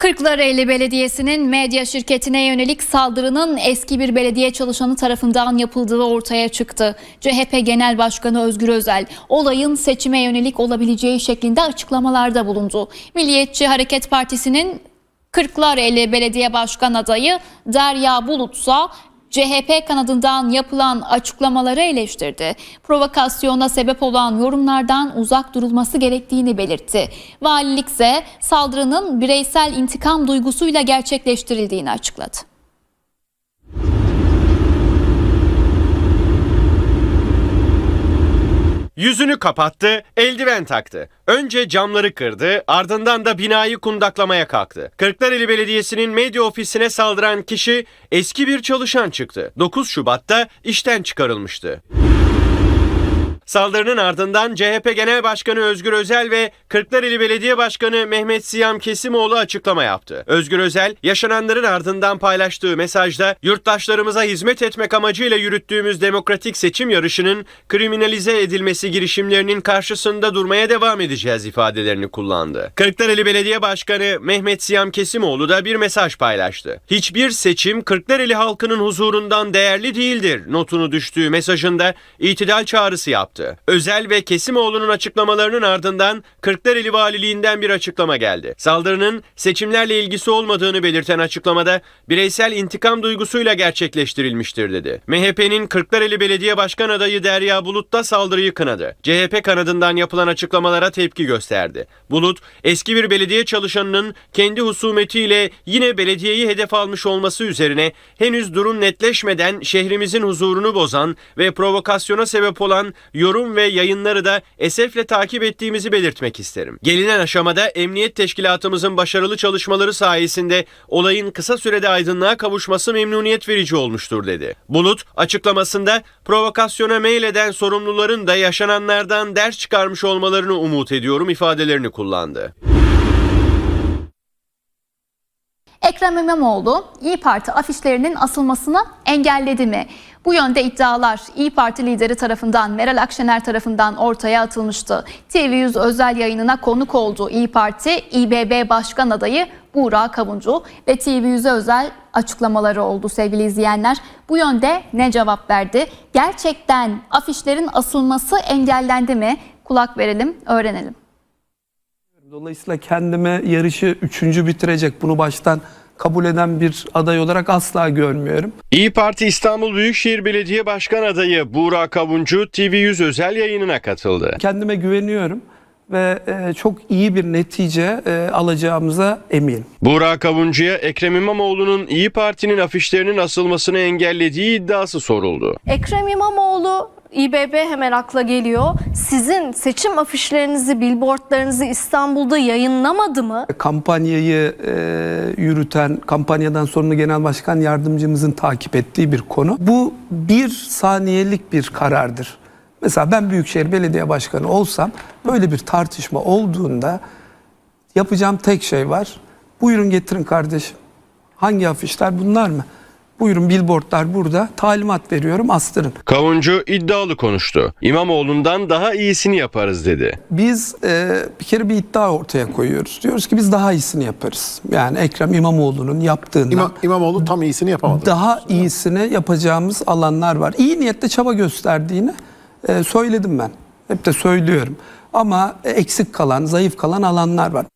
Kırklareli Belediyesi'nin medya şirketine yönelik saldırının eski bir belediye çalışanı tarafından yapıldığı ortaya çıktı. CHP Genel Başkanı Özgür Özel olayın seçime yönelik olabileceği şeklinde açıklamalarda bulundu. Milliyetçi Hareket Partisi'nin Kırklareli Belediye Başkan adayı Derya Bulutsa CHP kanadından yapılan açıklamaları eleştirdi. Provokasyona sebep olan yorumlardan uzak durulması gerektiğini belirtti. Valilik ise saldırının bireysel intikam duygusuyla gerçekleştirildiğini açıkladı. Yüzünü kapattı, eldiven taktı. Önce camları kırdı, ardından da binayı kundaklamaya kalktı. Kırklareli Belediyesi'nin medya ofisine saldıran kişi eski bir çalışan çıktı. 9 Şubat'ta işten çıkarılmıştı. Saldırının ardından CHP Genel Başkanı Özgür Özel ve Kırklareli Belediye Başkanı Mehmet Siyam Kesimoğlu açıklama yaptı. Özgür Özel, yaşananların ardından paylaştığı mesajda yurttaşlarımıza hizmet etmek amacıyla yürüttüğümüz demokratik seçim yarışının kriminalize edilmesi girişimlerinin karşısında durmaya devam edeceğiz ifadelerini kullandı. Kırklareli Belediye Başkanı Mehmet Siyam Kesimoğlu da bir mesaj paylaştı. Hiçbir seçim Kırklareli halkının huzurundan değerli değildir notunu düştüğü mesajında itidal çağrısı yaptı. Özel ve Kesimoğlu'nun açıklamalarının ardından Kırklareli Valiliğinden bir açıklama geldi. Saldırının seçimlerle ilgisi olmadığını belirten açıklamada bireysel intikam duygusuyla gerçekleştirilmiştir dedi. MHP'nin Kırklareli Belediye Başkan adayı Derya Bulut da saldırıyı kınadı. CHP kanadından yapılan açıklamalara tepki gösterdi. Bulut, eski bir belediye çalışanının kendi husumetiyle yine belediyeyi hedef almış olması üzerine henüz durum netleşmeden şehrimizin huzurunu bozan ve provokasyona sebep olan yorum ve yayınları da esefle takip ettiğimizi belirtmek isterim. Gelinen aşamada emniyet teşkilatımızın başarılı çalışmaları sayesinde olayın kısa sürede aydınlığa kavuşması memnuniyet verici olmuştur dedi. Bulut açıklamasında provokasyona meyleden sorumluların da yaşananlardan ders çıkarmış olmalarını umut ediyorum ifadelerini kullandı. Ekrem İmamoğlu İyi Parti afişlerinin asılmasını engelledi mi? Bu yönde iddialar İyi Parti lideri tarafından Meral Akşener tarafından ortaya atılmıştı. TV100 özel yayınına konuk oldu İyi Parti İBB Başkan adayı Buğra Kavuncu ve TV100'e özel açıklamaları oldu sevgili izleyenler. Bu yönde ne cevap verdi? Gerçekten afişlerin asılması engellendi mi? Kulak verelim, öğrenelim. Dolayısıyla kendime yarışı üçüncü bitirecek bunu baştan kabul eden bir aday olarak asla görmüyorum. İyi Parti İstanbul Büyükşehir Belediye Başkan adayı Buğra Kavuncu TV100 özel yayınına katıldı. Kendime güveniyorum ve e, çok iyi bir netice e, alacağımıza eminim. Buğra Kavuncu'ya Ekrem İmamoğlu'nun İyi Parti'nin afişlerinin asılmasını engellediği iddiası soruldu. Ekrem İmamoğlu İBB hemen akla geliyor. Sizin seçim afişlerinizi, billboardlarınızı İstanbul'da yayınlamadı mı? Kampanyayı e, yürüten, kampanyadan sorumlu genel başkan yardımcımızın takip ettiği bir konu. Bu bir saniyelik bir karardır. Mesela ben Büyükşehir Belediye Başkanı olsam böyle bir tartışma olduğunda yapacağım tek şey var. Buyurun getirin kardeşim. Hangi afişler bunlar mı? Buyurun billboardlar burada. Talimat veriyorum astırın. Kavuncu iddialı konuştu. İmamoğlu'ndan daha iyisini yaparız dedi. Biz e, bir kere bir iddia ortaya koyuyoruz. Diyoruz ki biz daha iyisini yaparız. Yani Ekrem İmamoğlu'nun yaptığından İmam, İmamoğlu tam iyisini yapamadı. daha iyisini yapacağımız alanlar var. İyi niyetle çaba gösterdiğini e, söyledim ben. Hep de söylüyorum. Ama eksik kalan, zayıf kalan alanlar var.